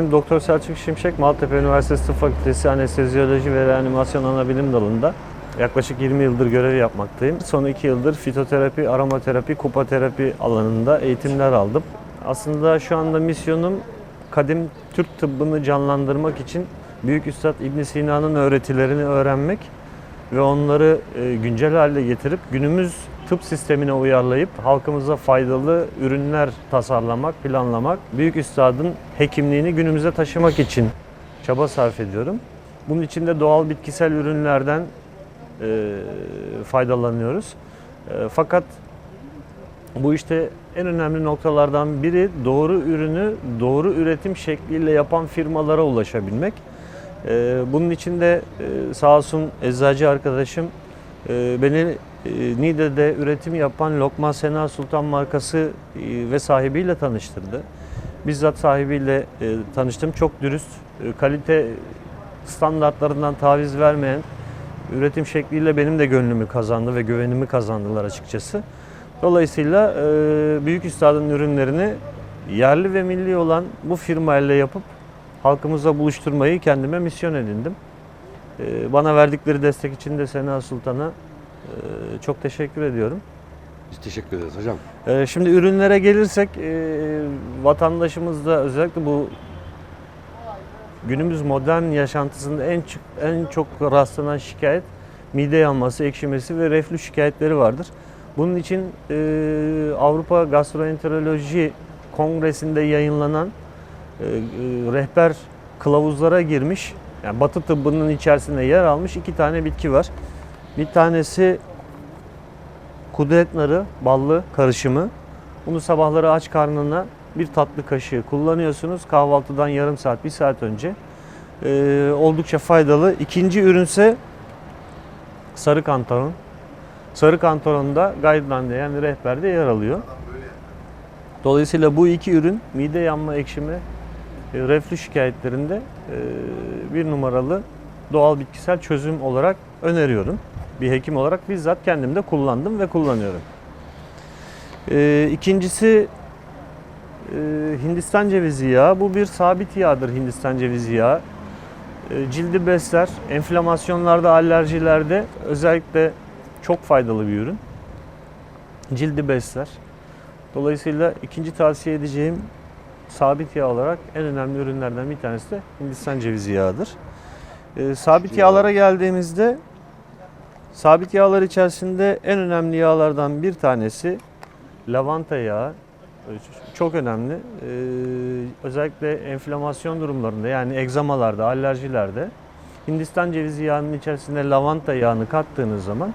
Doktor Selçuk Şimşek, Maltepe Üniversitesi Tıp Fakültesi Anestezyoloji ve Reanimasyon Anabilim Dalı'nda yaklaşık 20 yıldır görev yapmaktayım. Son 2 yıldır fitoterapi, aromaterapi, kupaterapi alanında eğitimler aldım. Aslında şu anda misyonum kadim Türk tıbbını canlandırmak için Büyük Üstad İbn Sina'nın öğretilerini öğrenmek ve onları e, güncel hale getirip günümüz tıp sistemine uyarlayıp halkımıza faydalı ürünler tasarlamak, planlamak, büyük üstadın hekimliğini günümüze taşımak için çaba sarf ediyorum. Bunun için de doğal bitkisel ürünlerden e, faydalanıyoruz. E, fakat bu işte en önemli noktalardan biri doğru ürünü doğru üretim şekliyle yapan firmalara ulaşabilmek. Ee, Bunun için de e, sağ olsun eczacı arkadaşım e, beni e, Niğde'de üretim yapan Lokman Sena Sultan markası e, ve sahibiyle tanıştırdı. Bizzat sahibiyle e, tanıştım. Çok dürüst, e, kalite standartlarından taviz vermeyen üretim şekliyle benim de gönlümü kazandı ve güvenimi kazandılar açıkçası. Dolayısıyla Büyük Üstad'ın ürünlerini yerli ve milli olan bu firmayla yapıp halkımızla buluşturmayı kendime misyon edindim. Ee, Bana verdikleri destek için de Sena Sultan'a çok teşekkür ediyorum. Biz teşekkür ederiz hocam. Ee, Şimdi ürünlere gelirsek e, vatandaşımız da özellikle bu günümüz modern yaşantısında en çok, en çok rastlanan şikayet mide yanması, ekşimesi ve reflü şikayetleri vardır. Bunun için e, Avrupa Gastroenteroloji Kongresi'nde yayınlanan e, e, rehber kılavuzlara girmiş, yani Batı tıbbının içerisinde yer almış iki tane bitki var. Bir tanesi kudret narı, ballı karışımı. Bunu sabahları aç karnına bir tatlı kaşığı kullanıyorsunuz. Kahvaltıdan yarım saat, bir saat önce. Ee, oldukça faydalı. İkinci ürünse sarı kantaron. Sarı kantaron da guideline'de yani rehberde yer alıyor. Dolayısıyla bu iki ürün mide yanma, ekşime, reflü şikayetlerinde e, bir numaralı doğal bitkisel çözüm olarak öneriyorum. Bir hekim olarak bizzat kendim de kullandım ve kullanıyorum. E, İkincisi e, Hindistan cevizi yağı. Bu bir sabit yağdır Hindistan cevizi yağı. E, Cildi besler, enflamasyonlarda, alerjilerde özellikle çok faydalı bir ürün. Cildi besler. Dolayısıyla ikinci tavsiye edeceğim sabit yağ olarak en önemli ürünlerden bir tanesi de Hindistan cevizi yağıdır. Ee, sabit yağlara geldiğimizde sabit yağlar içerisinde en önemli yağlardan bir tanesi lavanta yağı. Ee, Çok önemli. Ee, özellikle enflamasyon durumlarında yani egzamalarda, alerjilerde Hindistan cevizi yağının içerisinde lavanta yağını kattığınız zaman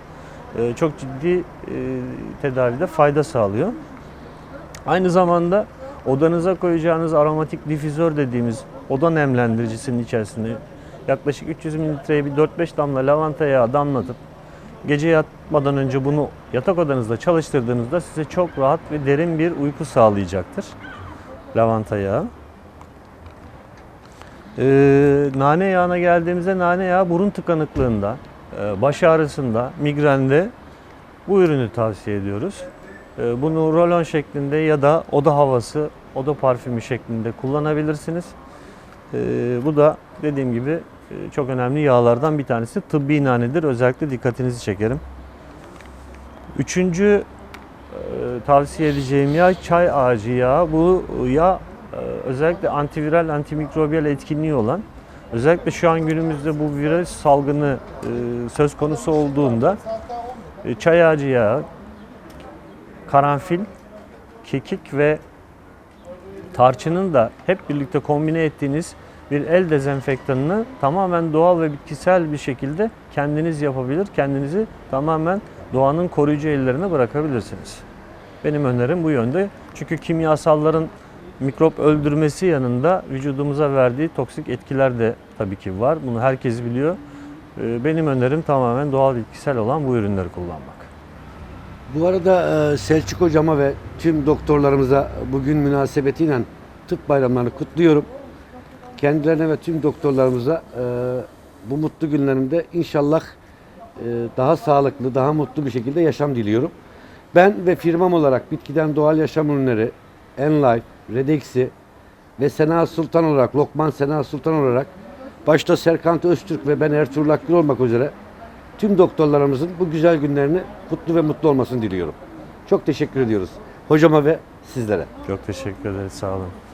e, çok ciddi e, tedavide fayda sağlıyor. Aynı zamanda odanıza koyacağınız aromatik difüzör dediğimiz oda nemlendiricisinin içerisinde yaklaşık 300 mililitreye bir 4-5 damla lavanta yağı damlatıp gece yatmadan önce bunu yatak odanızda çalıştırdığınızda size çok rahat ve derin bir uyku sağlayacaktır. Lavanta yağı. Ee, nane yağına geldiğimizde nane yağı burun tıkanıklığında, e, baş ağrısında, migrende bu ürünü tavsiye ediyoruz. Ee, Bunu rolon şeklinde ya da oda havası, oda parfümü şeklinde kullanabilirsiniz. Ee, Bu da dediğim gibi çok önemli yağlardan bir tanesi. Tıbbi nanedir. Özellikle dikkatinizi çekerim. Üçüncü e, tavsiye edeceğim yağ çay ağacı yağı. Bu yağ e, özellikle antiviral, antimikrobiyal etkinliği olan özellikle şu an günümüzde bu virüs salgını e, söz konusu olduğunda çay ağacı yağı, karanfil, kekik ve tarçının da hep birlikte kombine ettiğiniz bir el dezenfektanını tamamen doğal ve bitkisel bir şekilde kendiniz yapabilir, kendinizi tamamen doğanın koruyucu ellerine bırakabilirsiniz. Benim önerim bu yönde. Çünkü kimyasalların mikrop öldürmesi yanında vücudumuza verdiği toksik etkiler de tabii ki var. Bunu herkes biliyor. Ee, Benim önerim tamamen doğal bitkisel olan bu ürünleri kullanmak. Bu arada e, Selçuk hocama ve tüm doktorlarımıza bugün münasebetiyle tıp bayramlarını kutluyorum. Kendilerine ve tüm doktorlarımıza e, bu mutlu günlerinde inşallah e, daha sağlıklı, daha mutlu bir şekilde yaşam diliyorum. Ben ve firmam olarak bitkiden doğal yaşam ürünleri, Enlife, Redex'i ve Sena Sultan olarak, Lokman Sena Sultan olarak başta Serkan Öztürk ve ben Ertuğrul Akgül olmak üzere tüm doktorlarımızın bu güzel günlerini kutlu ve mutlu olmasını diliyorum. Çok teşekkür ediyoruz hocama ve sizlere. Çok teşekkür ederiz. Sağ olun.